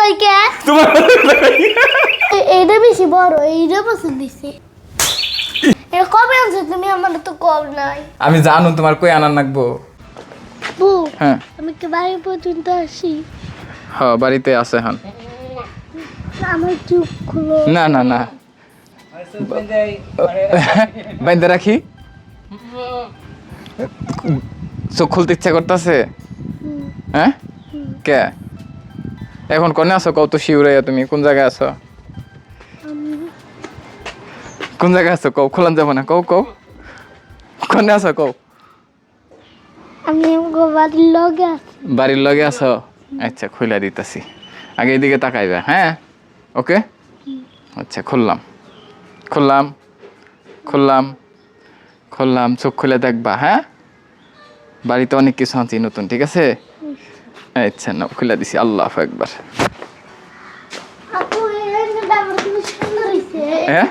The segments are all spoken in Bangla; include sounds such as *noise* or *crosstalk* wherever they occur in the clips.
কই কে তোমার এইটা বেশি বড় এইটা পছন্দ দিছে এটা কবে আনছো তুমি? আমার তো কম নাই। আমি জানো তোমার কই আনার লাগবো বু হ্যাঁ। আমি কি বাড়ি পর্যন্ত আসি? হ বাড়িতে আছে হন আমার চুপ খুলো। না না না। বাইন্দে রাখি। চোখ খুলতে ইচ্ছা করতেছে? হ্যাঁ? কে? এখন কোনে আছো? কত শিউরাইয়া তুমি কোন জায়গায় আছো? কোন জায়গায় আছো? কও খোলান যাব না। কও কও। কোনে আছো? কও। আমি বাড়ির লগে আছি। বাড়ির লগে আছো? আচ্ছা খুলে দিতেছি। আগে এদিকে তাকাইবে হ্যাঁ? ওকে? আচ্ছা খুললাম। খুললাম। খুললাম। খুললাম। চোখ খুলে দেখবা হ্যাঁ? বাড়িতে অনেক কিছু আনছি নতুন ঠিক আছে? আচ্ছা না খুলে দিছি আল্লাহ একবার হ্যাঁ?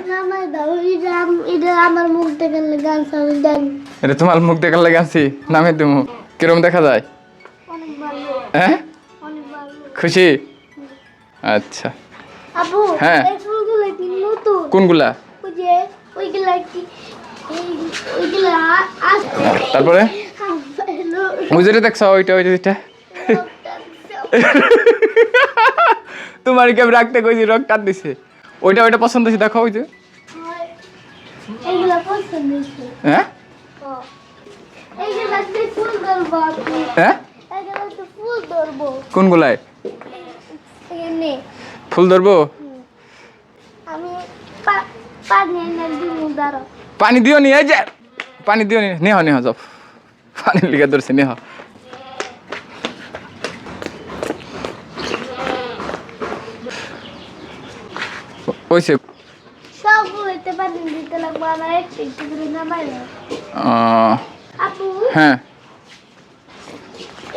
এটা তোমার মুখ দেখার লেগে আনছি নামে তুমি কিরম দেখা যায়? হ্যাঁ? খুশি? আচ্ছা। হ্যাঁ। কোনগুলা? তারপরে? ওই যেটা দেখছ ওইটা ওইটা? তোমার কেউ রাখতে কইছি? রক কাট দিছে। ওইটা ওইটা পছন্দ হয়েছে দেখো ওই যে। পছন্দ হ্যাঁ? ফুল ধরবো হ্যাঁ? ফুল ধরবো। পানি দিও নি এই যে। পানি দিও নি। নেহ নেহ যাও। পানি লিখে ধরছে নেহ ওইসে সব হইতে পানি দিতে লাগবো আমার একটু একটু করে নামাই দাও। আহ, আপু? হ্যাঁ।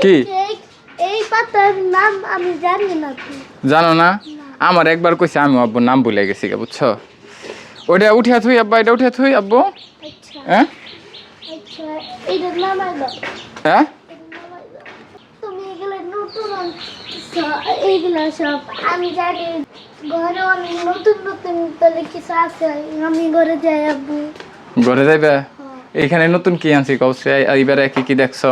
কি? জানি না আমার একবার কইছে আমি আব্বুর নাম ভুলে গেছি গে বুঝছ? ওইটা উঠিয়া থুই আব্বা এটা উঠিয়া থুই আব্বু। আচ্ছা। হ্যাঁ? আচ্ছা হ্যাঁ। তুমি এগুলো নতুন এইগুলো সব আমি জানি। ঘরে অনেক নতুন নতুন তাহলে কিছু আছে? আমি ঘরে যাই আব্বু। ঘরে যাইবে? হ্যাঁ। এইখানে নতুন কি আনছি? কৌছে এইবারে কি কি দেখছ?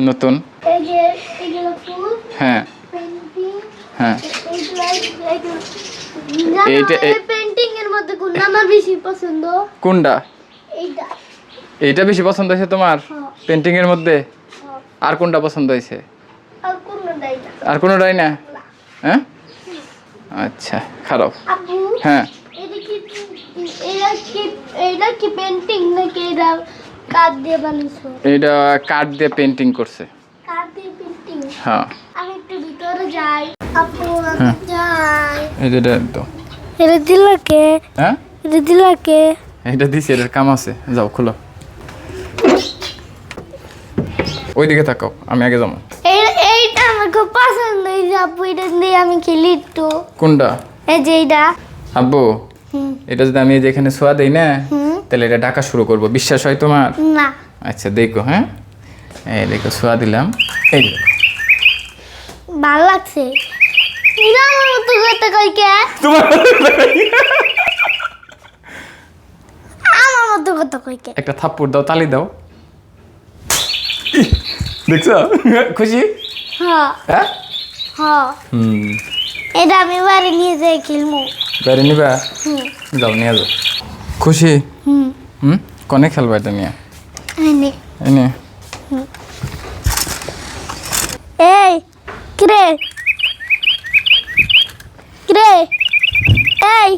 নতুন? এই যে এগুলো ফুল হ্যাঁ। হ্যাঁ। এইটা- এই- পেন্টিং এর মধ্যে কোনটা আমার বেশি পছন্দ? কোনটা? এইটা। এইটা বেশি পছন্দ হয়েছে তোমার? হ্যাঁ। পেন্টিং এর মধ্যে? হ্যাঁ। আর কোনটা পছন্দ হয়েছে? আর কোনোটাই না। হ্যাঁ? আচ্ছা খারাপ। হ্যাঁ। এটা কাঠ দিয়ে এইটা কাঠ দিয়ে পেন্টিং করছে। হ্যাঁ। আমি একটু ভিতরে যাই। আপু আমি হ্যাঁ। এটা দিল কে? হ্যাঁ? এটা দিল কে? এইটা দিছি এটার কাম আছে। যাও খুলো। ওইদিকে তাকাও আমি আগে যাব। খুব পছন্দ যে আপু এটা দিয়ে আমি খেলি একটু কোনটা এই যে এইটা আব্বু এটা যদি আমি যেখানে শোয়া দেই না হুম তাহলে এটা ডাকা শুরু করব বিশ্বাস হয় তোমার না আচ্ছা দেখো হ্যাঁ এই দেখো শোয়া দিলাম এই দেখো। ভালো লাগছে আমার মতো করতে কই কে আমার মতো করতে কই কে একটা থাপ্পড় দাও তালি দাও দেখছ খুশি হ্যাঁ? হুম। এটা আমি বাড়ি নিয়ে যাই খেলব বাইরে নিবা? হুম। যাও নিয়ে যাও। খুশি? হুম। হুম? কনে খেলবা এটা নিয়ে? এনে। এনে। এই কিরে? কিরে? এই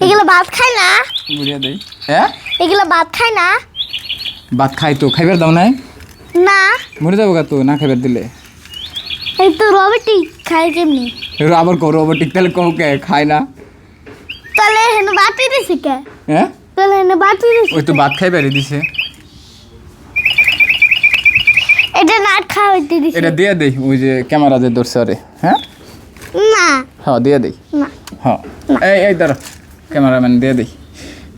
এগুলো ভাত খায় না? বুড়িয়া দেই। হ্যাঁ? এগুলো ভাত খায় না? ভাত খাই তো খাইবার দাও নাই? না। মরে যাব গা তো না খাইবার দিলে। এই তো রবিটি খায় কেমনি? আবার করো আবার তাহলে কও কে খায় না। তাহলে হেন বাতি দিছি কে? হ্যাঁ? তাহলে হেন বাতি দিছি ওই তো ভাত খাইবারই দিছে। এটা নাট খাওয়াইতে দিছি। এটা দিয়ে দেই ওই যে ক্যামেরা যে ধরছে আরে হ্যাঁ? না। হ্যাঁ দিয়ে দেই। না। হ্যাঁ। এই এই দাঁড়া ক্যামেরাম্যান দিয়ে দেই।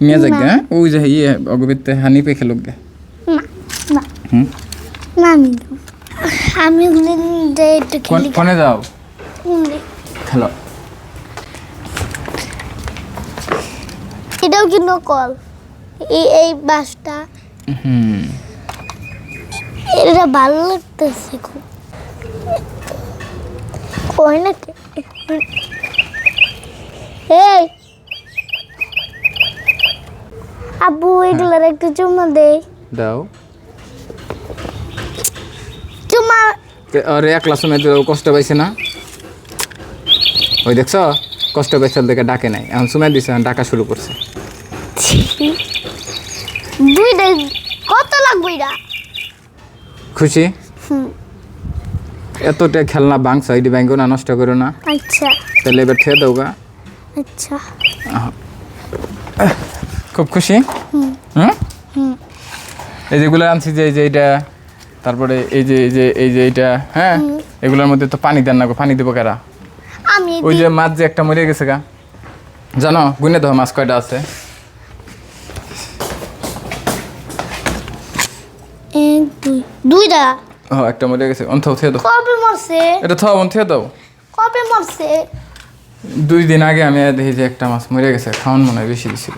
নিয়ে যাক হ্যাঁ? ওই যে ইয়ে অগবিতে হানি পে খেলুক গে। না না। হুম? না আমি। আমি যে একটু খেলি কোনে যাও খেলো এটাও কি নকল এই এই বাসটা। হুম। এটা ভালো লাগতেছে খুব। কই নাকি এই। আব্বু এগুলার একটু চুমা দেই দাও চুমা আরে একলা সময় তো কষ্ট পাইছে না। ওই দেখছ? কষ্ট পাইছে দেখে ডাকে নাই। এখন সময় দিছে এখন ডাকা শুরু করছে। দুইটা কত লাগবে এটা? খুশি? এতটা খেলনা বাংছ এটি ব্যাঙ্গো না নষ্ট করো না। আচ্ছা। তাহলে এবার খেয়ে দাও গা। আচ্ছা। খুব খুশি? হুম। এই যেগুলো আনছি যে এইটা তারপরে এই যে এই যে এই যে এইটা হ্যাঁ? এগুলোর মধ্যে তো পানি দেন না গো পানি দেবো কারা? আমি ওই যে মাছ যে একটা মরে গেছে গা। জানো গুনে দাও মাছ কয়টা আছে? এক দুই দুইটা। ও একটা মরে গেছে। অন্থ উঠিয়ে দাও। কবে মরছে? এটা থাও অন্থিয়ে দাও। কবে মরছে? দুই দিন আগে আমি দেখি যে একটা মাছ মরে গেছে খাওয়ান মনে হয় বেশি দিছিল।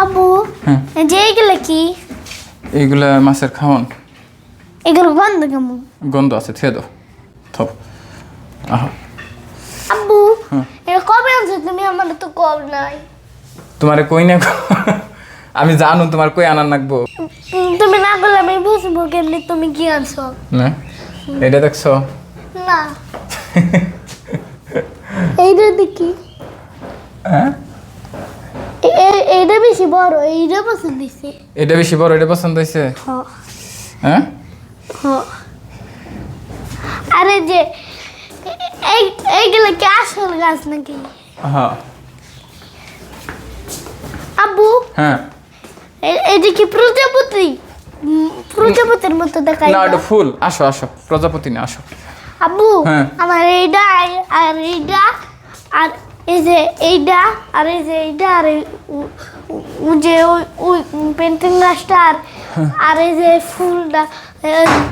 আব্বু হ্যাঁ। যে এগুলো কি? এইগুলা মাছের খাওয়ান। এগুলো গন্ধ কেমন? গন্ধ আছে থিয়ে দাও। থাও আহা। আব্বু হ্যাঁ। এটা কবে আনছো তুমি? আমার তো কল নাই। তোমারে কই না? আমি জানো তোমার কই আনার লাগবো তুমি না করলে আমি বুঝব কেমনি তুমি কি আনছো। না? এটা দেখছ? না। এইটা দেখি। হ্যাঁ? এ- এ- এইটা বেশি বড় এইটা পছন্দ দিছে এটা বেশি বড় এটা পছন্দ হয়েছে হ। হ্যাঁ? হ। আরে যে এই এইগুলো কি আসল গাছ নাকি? হ্যাঁ আব্বু? হ্যাঁ। এটা কি প্রজাপতি? প্রজাপতির মতো দেখায় না? এটা ফুল। আসো আসো। প্রজাপতি না আসো। আব্বু হ্যাঁ। আমার এইটা আর এইটা আর এই যে এইটা আর এই যে এইটা আর যে ওই পেন্টিং গাছটা আর হ্যাঁ। আর এই যে ফুলটা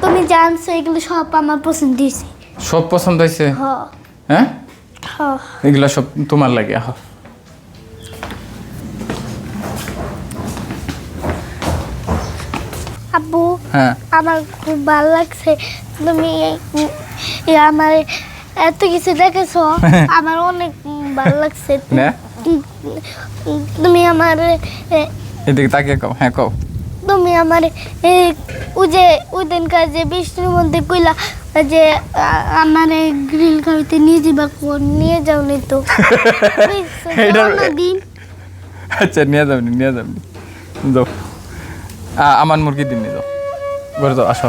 তুমি জানছো এগুলো সব আমার পছন্দ দিয়েছে সব পছন্দ হয়েছে? হ্যাঁ? এগুলা সব তোমার লাগে আহ। আব্বু হ্যাঁ। আমার খুব ভালো লাগছে তুমি এই- এই আমার এত কিছু দেখেছ। আমার অনেক ভালো লাগছে। না। তুমি আমার এদিকে তাকিয়ে কও হ্যাঁ কও। তুমি আমার এই যে ওই দিনকার যে বৃষ্টির মধ্যে কইলা যে আমার গ্রিল খাইতে নিয়ে যাবা কোন নিয়ে যাও নি তো *laughs* দিন আচ্ছা নিয়ে যাবনি নিয়ে যাও। আ- আমার মুরগি দিন নিয়ে যাও। ঘরে যাও আসো।